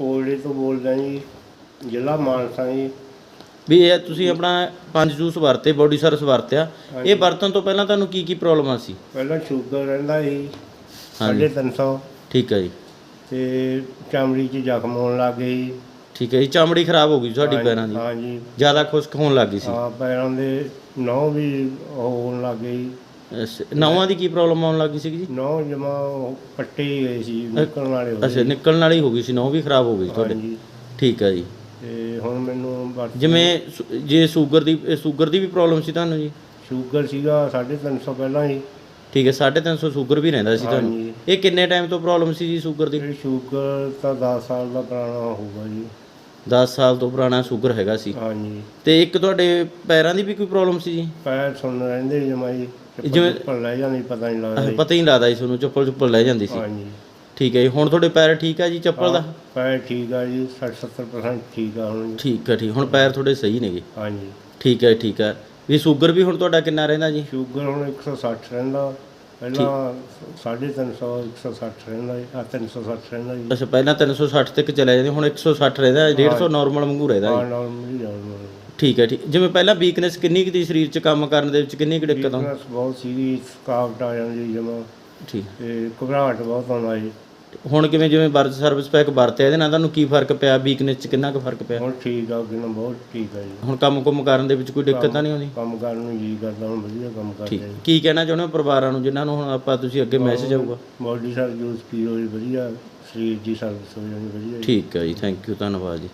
ਕੋਲਡੇ ਤੋਂ ਬੋਲਦਾ ਜੀ ਜ਼ਿਲ੍ਹਾ ਮਾਨਸਾ ਜੀ। ਵੀ ਇਹ ਤੁਸੀਂ ਆਪਣਾ ਪੰਜ ਜੂਸ ਵਰਤੇ ਬੋਡੀ ਸਰਵਿਸ ਵਰਤਿਆ। ਇਹ ਵਰਤਣ ਤੋਂ ਪਹਿਲਾਂ ਤੁਹਾਨੂੰ ਕੀ ਕੀ ਪ੍ਰੋਬਲਮਾਂ ਸੀ? ਪਹਿਲਾਂ ਸ਼ੂਗਰ ਰਹਿੰਦਾ ਸੀ ਹਾਂਜੀ। 350 ਠੀਕ ਹੈ ਜੀ। ਤੇ ਚਮੜੀ 'ਚ ਜ਼ਖਮ ਹੋਣ ਲੱਗ ਗਏ ਜੀ। ਠੀਕ ਹੈ ਜੀ ਚਮੜੀ ਖਰਾਬ ਹੋ ਗਈ ਤੁਹਾਡੀ ਹਾਂਜੀ, ਪੈਰਾਂ ਦੀ। ਹਾਂਜੀ। ਜ਼ਿਆਦਾ ਖੁਸ਼ਕ ਹੋਣ ਲੱਗ ਗਈ ਸੀ। ਹਾਂ ਪੈਰਾਂ ਦੇ ਨੌ ਵੀ ਹੋਣ ਲੱਗ ਗਏ ਜੀ। ਨਹੁੰਆਂ ਦੀ ਕੀ ਪ੍ਰੋਬਲਮ ਆਉਣ ਲੱਗ ਸੀ ਜੀ? ਨੌ ਜਮਾ ਪੱਟੇ ਹੀ ਗਏ ਸੀ ਨਿਕਲਣ ਵਾਲੇ ਹੋ ਅੱਛਾ ਗਏ ਨਿਕਲਣ ਵਾਲੀ ਹੋ ਗਈ ਸੀ ਨਹੁੰ ਵੀ ਖਰਾਬ ਹੋ ਗਈ ਸੀ ਤੁਹਾਡੇ। ਹਾਂਜੀ। ਠੀਕ ਹੈ ਜੀ। ਤੇ ਹੁਣ ਮੈਨੂੰ ਬਸ ਜਿਵੇਂ ਸੁ- ਜੇ ਸ਼ੂਗਰ ਦੀ ਸ਼ੂਗਰ ਦੀ ਵੀ ਪ੍ਰੋਬਲਮ ਸੀ ਤੁਹਾਨੂੰ ਜੀ? ਸ਼ੂਗਰ ਸੀਗਾ 350 ਪਹਿਲਾਂ ਹੀ ਠੀਕ ਹੈ 350 ਸ਼ੂਗਰ ਵੀ ਰਹਿੰਦਾ ਸੀ ਤੁਹਾਨੂੰ। ਹਾਂਜੀ। ਇਹ ਕਿੰਨੇ ਟਾਈਮ ਤੋਂ ਪ੍ਰੋਬਲਮ ਸੀ ਜੀ ਸ਼ੂਗਰ ਦੀ? ਇਹ ਸ਼ੂਗਰ ਤਾਂ 10 ਸਾਲ ਦਾ ਪੁਰਾਣਾ ਹੋਊਗਾ ਜੀ। 10 ਸਾਲ ਤੋਂ ਪੁਰਾਣਾ ਸ਼ੂਗਰ ਹੈਗਾ ਸੀ। ਹਾਂਜੀ। ਤੇ ਇੱਕ ਤੁਹਾਡੇ ਪੈਰਾਂ ਦੀ ਵੀ ਕੋਈ ਪ੍ਰੋਬਲਮ ਸੀ ਜੀ? ਪੈਰ ਸੁੰਨ ਰਹਿੰਦੇ ਜਮਾ ਜੀ। ਜਿਵੇਂ- ਚੱਪਲ ਲੈ ਜਾਂਦੀ ਪਤਾ ਨਹੀਂ ਲੱਗਦਾ ਜੀ। ਪਤਾ ਹੀ ਨਹੀਂ ਲੱਗਦਾ ਸੀ ਤੁਹਾਨੂੰ ਚੱਪਲ ਚੁੱਪਲ ਲੈ ਜਾਂਦੀ ਸੀ। ਹਾਂਜੀ। ਠੀਕ ਹੈ ਜੀ ਹੁਣ ਤੁਹਾਡੇ ਪੈਰ ਠੀਕ ਆ ਜੀ ਚੱਪਲ ਦਾ? ਪੈਰ ਠੀਕ ਆ ਜੀ 60 70% ਠੀਕ ਆ ਹੁਣ ਜੀ। ਠੀਕ ਹੈ ਠੀਕ ਹੁਣ ਪੈਰ ਤੁਹਾਡੇ ਸਹੀ ਨੇਗੇ। ਹਾਂਜੀ। ਠੀਕ ਹੈ ਠੀਕ ਹੈ ਵੀ ਸ਼ੂਗਰ ਵੀ ਹੁਣ ਤੁਹਾਡਾ ਕਿੰਨਾ ਰਹਿੰਦਾ ਜੀ? ਸ਼ੂਗਰ ਹੁਣ 160 ਰਹਿੰਦਾ ਪਹਿਲਾਂ 350 160 ਰਹਿੰਦਾ ਜੀ ਆ 360 ਰਹਿੰਦਾ ਜੀ। ਅੱਛਾ ਪਹਿਲਾਂ 360 ਤੱਕ ਚਲੇ ਜਾਂਦੇ ਹੁਣ 160 ਰਹਿੰਦਾ 150 ਨਾਰਮਲ ਵਾਂਗੂ ਰਹਿੰਦਾ ਹਾਂ ਜੀ ਨਾਰਮਲ ਹੀ ਜਾਉਂਦਾ ਠੀਕ ਹੈ ਠੀਕ ਜਿਵੇਂ ਪਹਿਲਾਂ ਵੀਕਨੈਸ ਕਿੰਨੀ ਕੁ ਦੀ ਸਰੀਰ 'ਚ ਕੰਮ ਕਰਨ ਦੇ ਵਿੱਚ ਕਿੰਨੀ ਕੁ ਦਿੱਕਤ ਆਉਂਦੀ? ਵੀਕਨੈਸ ਬਹੁਤ ਸੀਗੀ ਥਕਾਵਟ ਆ ਜਾਂਦੀ ਜਮਾ। ਠੀਕ। ਤੇ ਘਬਰਾਹਟ ਬਹੁਤ ਆਉਂਦਾ ਜੀ ਹੁਣ ਕਿਵੇਂ ਜਿਵੇਂ ਵਰਤ ਸਰਵਿਸ ਪੈਕ ਵਰਤਿਆ ਇਹਦੇ ਨਾਲ ਤੁਹਾਨੂੰ ਕੀ ਫ਼ਰਕ ਪਿਆ? ਵੀਕਨੈਸ 'ਚ ਕਿੰਨਾ ਕੁ ਫ਼ਰਕ ਪਿਆ? ਹੁਣ ਠੀਕ ਆ ਕਿੰਨਾ ਬਹੁਤ ਠੀਕ ਆ ਜੀ। ਹੁਣ ਕੰਮ ਕੁਮ ਕਰਨ ਦੇ ਵਿੱਚ ਕੋਈ ਦਿੱਕਤ ਤਾਂ ਨਹੀਂ ਆਉਂਦੀ? ਕੰਮ ਕਰਨ ਨੂੰ ਜੀ ਕਰਦਾ ਹੁਣ ਵਧੀਆ ਕੰਮ ਕਰਦੇ ਠੀਕ। ਜੀ। ਕੀ ਕਹਿਣਾ ਚਾਹੁੰਦੇ ਹੋ ਪਰਿਵਾਰਾਂ ਨੂੰ ਜਿਨ੍ਹਾਂ ਨੂੰ ਹੁਣ ਆਪਾਂ ਤੁਸੀਂ ਅੱਗੇ ਮੈਸੇਜ ਆਊਗਾ? ਬੋਡੀ ਸਰ ਯੂਜ਼ ਕੀ ਹੋਈ ਵਧੀਆ। ਸਰੀਰ ਦੀ ਸਰਵਿਸ ਹੋ ਜਾਂਦੀ ਵਧੀਆ ਜੀ। ਠੀਕ ਹੈ ਜੀ ਥੈਂਕ ਯੂ ਧੰਨਵਾਦ ਜੀ।